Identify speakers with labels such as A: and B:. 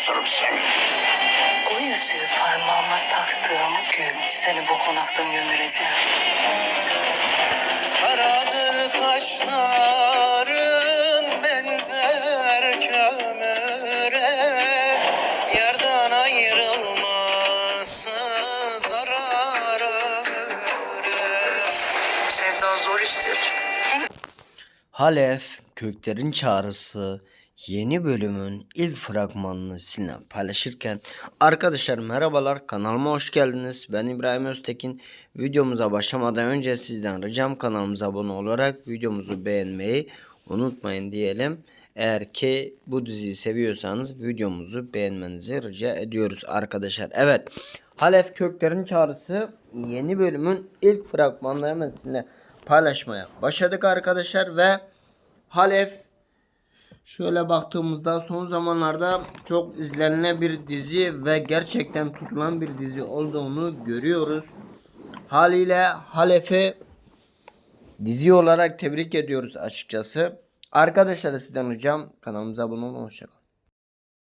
A: patlatırım seni.
B: O yüzüğü parmağıma taktığım gün seni bu konaktan göndereceğim.
C: Karadır kaşların benzer kömüre Yardan ayrılması zarar ömüre
B: Sevda zor iştir.
D: Halef Köklerin Çağrısı yeni bölümün ilk fragmanını sizinle paylaşırken Arkadaşlar merhabalar kanalıma hoş geldiniz. Ben İbrahim Öztekin. Videomuza başlamadan önce sizden ricam kanalımıza abone olarak videomuzu beğenmeyi unutmayın diyelim. Eğer ki bu diziyi seviyorsanız videomuzu beğenmenizi rica ediyoruz arkadaşlar. Evet Halef Köklerin Çağrısı yeni bölümün ilk fragmanını hemen sizinle paylaşmaya başladık arkadaşlar ve Halef şöyle baktığımızda son zamanlarda çok izlenilen bir dizi ve gerçekten tutulan bir dizi olduğunu görüyoruz. Haliyle Halef'i dizi olarak tebrik ediyoruz açıkçası. Arkadaşlar sizden ricam kanalımıza abone olun. Hoşçakalın.